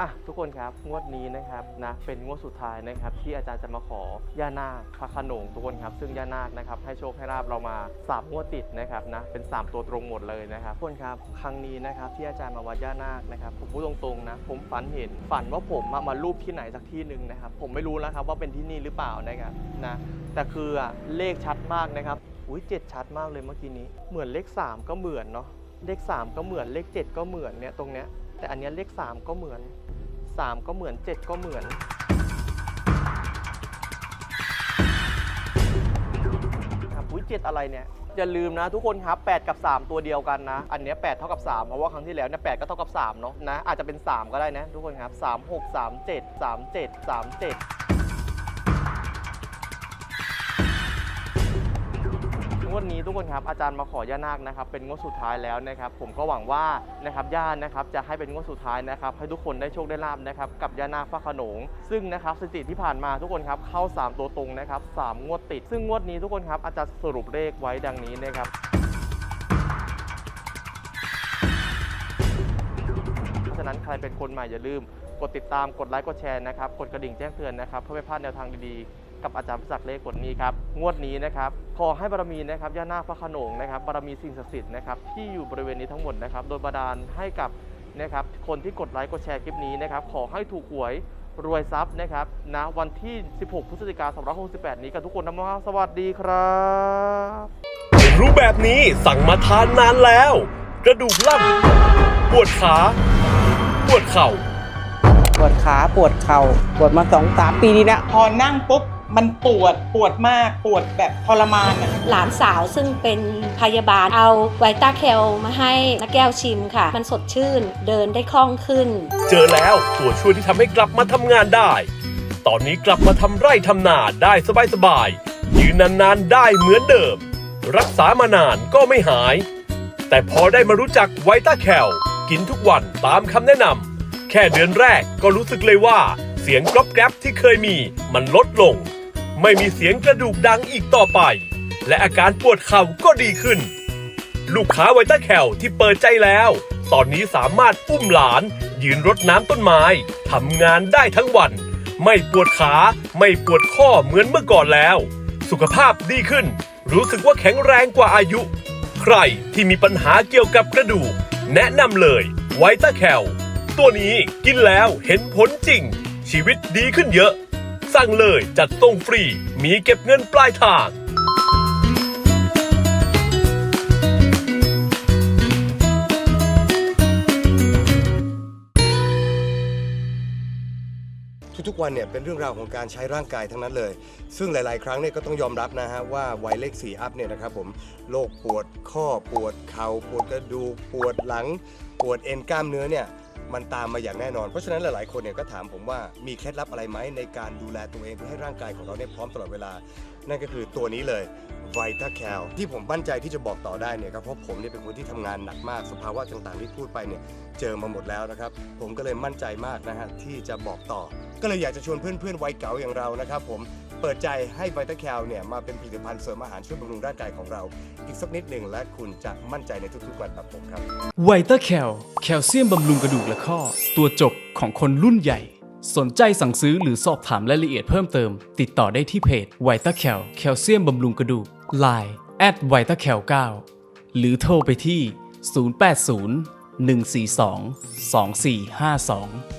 อะทุกคนครับงวดนี้นะครับนะเป็นงวดสุดท้ายนะครับที่อาจารย์จะมาขอย่านาคพระขนงทุกคนครับ ซึ่งย่านาคนะครับให้โชคให้ลาบเรามาสามงวดติดนะครับนะเป็น 3 ตัวตรงหมดเลยนะครับทุกคนครับครั้งนี้นะครับที่อาจารย์มาวัดย่านาคนะครับผมพูดตรงๆนะผมฝันเห็นฝันว่าผมอะมารูปที่ไหนสักที่หนึ่งนะครับผมไม่รู้แล้วครับว่าเป็นที่นี่หรือเปล่านะครับนะแต่คืออะเลขชัดมากนะครับอุ้ยเจ็ดชัดมากเลยเมื่อกี้นี้เหมือนเลข 3 ก็เหมือนเนาะเลข 3 ก็เหมือนเลข 7 ก็เหมือนเนี่ยตรงเนี้ย แต่อันนี้เลข3ก็เหมือน3ก็เหมือน7ก็เหมือนครับอุ้ยเจ็ดอะไรเนี่ยอย่าลืมนะทุกคนครับ 8 กับ 3 ตัวเดียวกันนะ อันนี้8เท่ากับ 3 เพราะว่าครั้งที่แล้วเนี่ยแก็เท่ากับ3เนาะนะอาจจะเป็น 3 ก็ได้นะ ทุกคนครับ 3 6 3 7 3 7 3 7 วดนี้ทุกคนครับอาจารย์มาขอย่านาคนะครับเป็นงวดสุดท้ายแล้วนะครับ ผมก็หวังว่านะครับย่านะครับจะให้เป็นงวดสุดท้ายนะครับ ให้ทุกคนได้โชคได้ลาบนะครับกับย่านาคพระขนง ซึ่งนะครับสถิติที่ผ่านมาทุกคนครับเข้า 3 ตัวตรงนะครับสามงวดติด ซึ่งงวดนี้ทุกคนครับอาจารย์สรุปเลขไว้ดังนี้นะครับเพราะฉะนั้นใครเป็นคนใหม่อย่าลืม กดติดตามกดไลค์กดแชร์นะครับกดกระดิ่งแจ้งเตือนนะครับเพื่อไม่พลาดแนวทางดีๆ กับอาจารย์พิศักดิ์เลขกดนี้ครับงวดนี้นะครับขอให้บารมีนะครับย่านาคพระโขนงนะครับบารมีสิ่งศักดิ์สิทธิ์นะครับที่อยู่บริเวณนี้ทั้งหมดนะครับโดยบาดาลให้กับนะครับคนที่กดไลค์กดแชร์คลิปนี้นะครับขอให้ถูกหวยรวยทรัพย์นะครับณวันที่ 16 พฤศจิกายน 2568 นี้กันทุกคนนะครับสวัสดีครับรู้แบบนี้สั่งมาทานนานแล้ว กระดูกลั่นปวดขาปวดเข่า ปวดขาปวดเข่าปวดมาสองสามปีนี้แล้วพอนั่งปุ๊บ มันปวดปวดมากปวดแบบทรมานอะหลานสาวซึ่งเป็นพยาบาลเอาไวต้าแคลมาให้นักแก้วชิมค่ะ มันสดชื่นเดินได้คล่องขึ้น เจอแล้วตัวช่วยที่ทำให้กลับมาทำงานได้ ตอนนี้กลับมาทำไร่ทำนาได้สบายๆยืนนานๆได้เหมือนเดิม รักษามานานก็ไม่หาย แต่พอได้มารู้จักไวต้าแคลกินทุกวันตามคำแนะนำแค่เดือนแรกก็รู้สึกเลยว่าเสียงกรอบแกรบที่เคยมีมันลดลง ไม่มีเสียงกระดูกดังอีกต่อไป และอาการปวดเข่าก็ดีขึ้น ลูกค้าไวต้าแคลที่เปิดใจแล้ว ตอนนี้สามารถอุ้มหลาน ยืนรดน้ำต้นไม้ทำงานได้ทั้งวัน ไม่ปวดขาไม่ปวดข้อเหมือนเมื่อก่อนแล้ว สุขภาพดีขึ้น รู้สึกว่าแข็งแรงกว่าอายุ ใครที่มีปัญหาเกี่ยวกับกระดูก แนะนำเลยไวต้าแคลตัวนี้กินแล้วเห็นผลจริง ชีวิตดีขึ้นเยอะ สั่งเลยจัดส่งฟรี มีเก็บเงินปลายทางทุกๆวันเนี่ยเป็นเรื่องราวของการใช้ร่างกายทั้งนั้นเลย ซึ่งหลาย ๆ ครั้งเนี่ยก็ต้องยอมรับนะฮะว่าวัยเลข4อัพเนี่ยนะครับผมโรคปวดข้อปวดเข่าปวดกระดูกปวดหลัง ปวดเอ็นกล้ามเนื้อเนี่ย มันตามมาอย่างแน่นอน เพราะฉะนั้นหลายๆคนเนี่ยก็ถามผมว่ามีเคล็ดลับอะไรไหมในการดูแลตัวเองเพื่อให้ร่างกายของเราเนี่ยพร้อมตลอดเวลา นั่นก็คือตัวนี้เลย Vita Cal ที่ผมมั่นใจที่จะบอกต่อได้เนี่ยก็เพราะผมเนี่ยเป็นคนที่ทำงานหนักมาก สภาวะต่างๆที่พูดไปเนี่ยเจอมาหมดแล้วนะครับ ผมก็เลยมั่นใจมากนะฮะที่จะบอกต่อ ก็เลยอยากจะชวนเพื่อนๆวัยเก๋าอย่างเรานะครับผม เปิดใจให้ Vita Cal เนี่ยมาเป็นผลิตภัณฑ์เสริมอาหารช่วยบำรุงร่างกายของเรา อีกสักนิดหนึ่งและคุณจะมั่นใจในทุกๆวันแบบผมครับไวต์แคลแคลเซียมบำรุงกระดูกและข้อ ตัวจบของคนรุ่นใหญ่ สนใจสั่งซื้อหรือสอบถามรายละเอียดเพิ่มเติม ติดต่อได้ที่เพจไวต์แคลแคลเซียมบำรุงกระดูก Line แอดไวต์แคล9หรือโทรไปที่ 080 142 2452